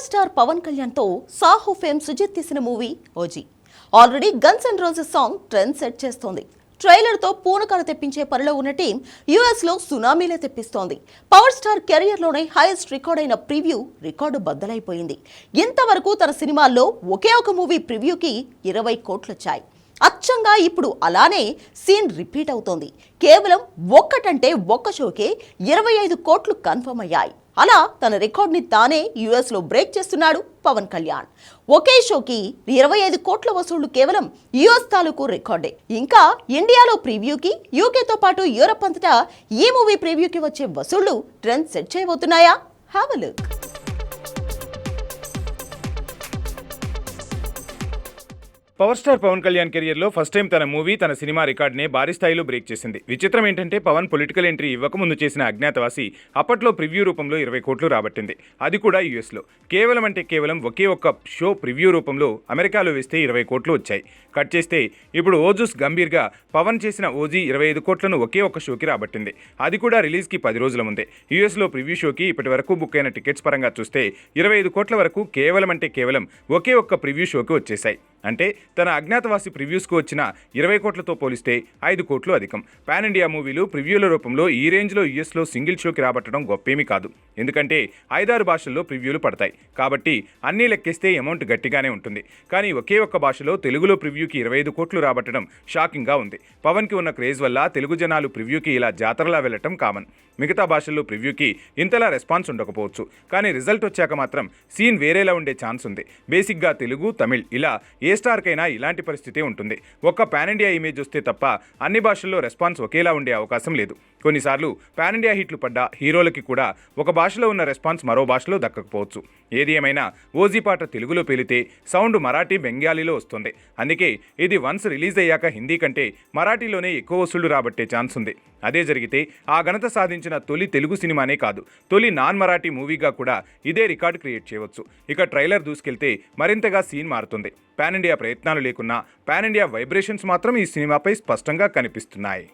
Power star Pawan కళ్యాణ్తో Saaho fame Sujeeth తీసిన movie OG. Already guns and roses song trend set చేస్తోంది. ట్రైలర్తో పూనకాలు తెప్పించే పనిలో ఉన్న టీం యుఎస్లో సునామీలే తెప్పిస్తోంది. పవర్ స్టార్ కెరియర్లోనే హైయెస్ట్ రికార్డ్ అయిన ప్రివ్యూ రికార్డు బద్దలైపోయింది. ఇంతవరకు తన సినిమాల్లో ఒకే ఒక మూవీ ప్రివ్యూకి ఇరవై కోట్లొచ్చాయి. అచ్చంగా ఇప్పుడు అలానే సీన్ రిపీట్ అవుతోంది. కేవలం ఒక్కటంటే ఒక్క షోకే ఇరవై ఐదు కోట్లు కన్ఫర్మ్ అయ్యాయి. అలా తన రికార్డ్ని తానే యుఎస్లో బ్రేక్ చేస్తున్నాడు పవన్ కళ్యాణ్. ఒకే షోకి ఇరవై ఐదు కోట్ల వసూళ్ళు కేవలం యుఎస్ తాలూకు రికార్డే. ఇంకా ఇండియాలో ప్రివ్యూకి యూకేతో పాటు యూరప్ అంతటా ఈ మూవీ ప్రివ్యూకి వచ్చే వసూళ్ళు trend set చేయబోతున్నాయా? Have look power star Pawan Kalyan కెరియర్లో ఫస్ట్ టైం తన మూవీ తన సినిమా రికార్డ్నే భారీ స్థాయిలో బ్రేక్ చేసింది. విచిత్రం ఏంటంటే పవన్ పొలిటికల్ ఎంట్రీ ఇవ్వకముందు చేసిన అజ్ఞాతవాసి అప్పట్లో ప్రివ్యూ రూపంలో ఇరవై కోట్లు రాబట్టింది. అది కూడా యూఎస్లో. కేవలం అంటే కేవలం ఒకే ఒక్క షో ప్రివ్యూ రూపంలో అమెరికాలో వేస్తే ఇరవై కోట్లు వచ్చాయి. కట్ చేస్తే ఇప్పుడు ఓజూస్ గంభీర్గా పవన్ చేసిన ఓజీ ఇరవై ఐదు కోట్లను ఒకే ఒక్క షోకి రాబట్టింది. అది కూడా రిలీజ్కి పది రోజుల ముందే. యూఎస్లో ప్రివ్యూ షోకి ఇప్పటి వరకు బుక్ అయిన టికెట్స్ పరంగా చూస్తే ఇరవై ఐదు కోట్ల వరకు కేవలం అంటే కేవలం ఒకే ఒక్క ప్రివ్యూ షోకి వచ్చేసాయి అంటే తన అజ్ఞాతవాసి ప్రివ్యూస్కు వచ్చిన ఇరవై కోట్లతో పోలిస్తే ఐదు కోట్లు అధికం. పాన్ ఇండియా మూవీలు ప్రివ్యూల రూపంలో ఈ రేంజ్లో యూఎస్లో సింగిల్ షోకి రాబట్టడం గొప్పేమీ కాదు. ఎందుకంటే ఐదారు భాషల్లో ప్రివ్యూలు పడతాయి. కాబట్టి అన్నీ లెక్కేస్తే అమౌంట్ గట్టిగానే ఉంటుంది. కానీ ఒకే ఒక్క భాషలో తెలుగులో ప్రివ్యూకి ఇరవై ఐదు కోట్లు రాబట్టడం షాకింగ్గా ఉంది. పవన్కి ఉన్న క్రేజ్ వల్ల తెలుగు జనాలు ప్రివ్యూకి ఇలా జాతరలా వెళ్ళటం కామన్. మిగతా భాషల్లో ప్రివ్యూకి ఇంతలా రెస్పాన్స్ ఉండకపోవచ్చు. కానీ రిజల్ట్ వచ్చాక మాత్రం సీన్ వేరేలా ఉండే ఛాన్స్ ఉంది. బేసిక్గా తెలుగు తమిళ్ ఇలా ఏ స్టార్కైనా ఇలాంటి పరిస్థితి ఉంటుంది. ఒక్క పాన్ ఇండియా ఇమేజ్ వస్తే తప్ప అన్ని భాషల్లో రెస్పాన్స్ ఒకేలా ఉండే అవకాశం లేదు. కొన్నిసార్లు పాన్ ఇండియా హిట్లు పడ్డ హీరోలకి కూడా ఒక భాషలో ఉన్న రెస్పాన్స్ మరో భాషలో దక్కకపోవచ్చు. ఏది ఏమైనా ఓజీ పాట తెలుగులో పేలితే సౌండ్ మరాఠీ బెంగాలీలో వస్తుంది. అందుకే ఇది వన్స్ రిలీజ్ అయ్యాక హిందీ కంటే మరాఠీలోనే ఎక్కువ వసూళ్ళు రాబట్టే ఛాన్స్ ఉంది. అదే జరిగితే ఆ ఘనత సాధించిన తొలి తెలుగు సినిమానే కాదు తొలి నాన్ మరాఠీ మూవీగా కూడా ఇదే రికార్డు క్రియేట్ చేయవచ్చు. ఇక ట్రైలర్ దూసుకెళ్తే మరింతగా సీన్ మారుతుంది. పాన్ ఇండియా ప్రయత్నం ప్రయత్నాలు లేకున్నా పాన్ ఇండియా వైబ్రేషన్స్ మాత్రం ఈ సినిమాపై స్పష్టంగా కనిపిస్తున్నాయి.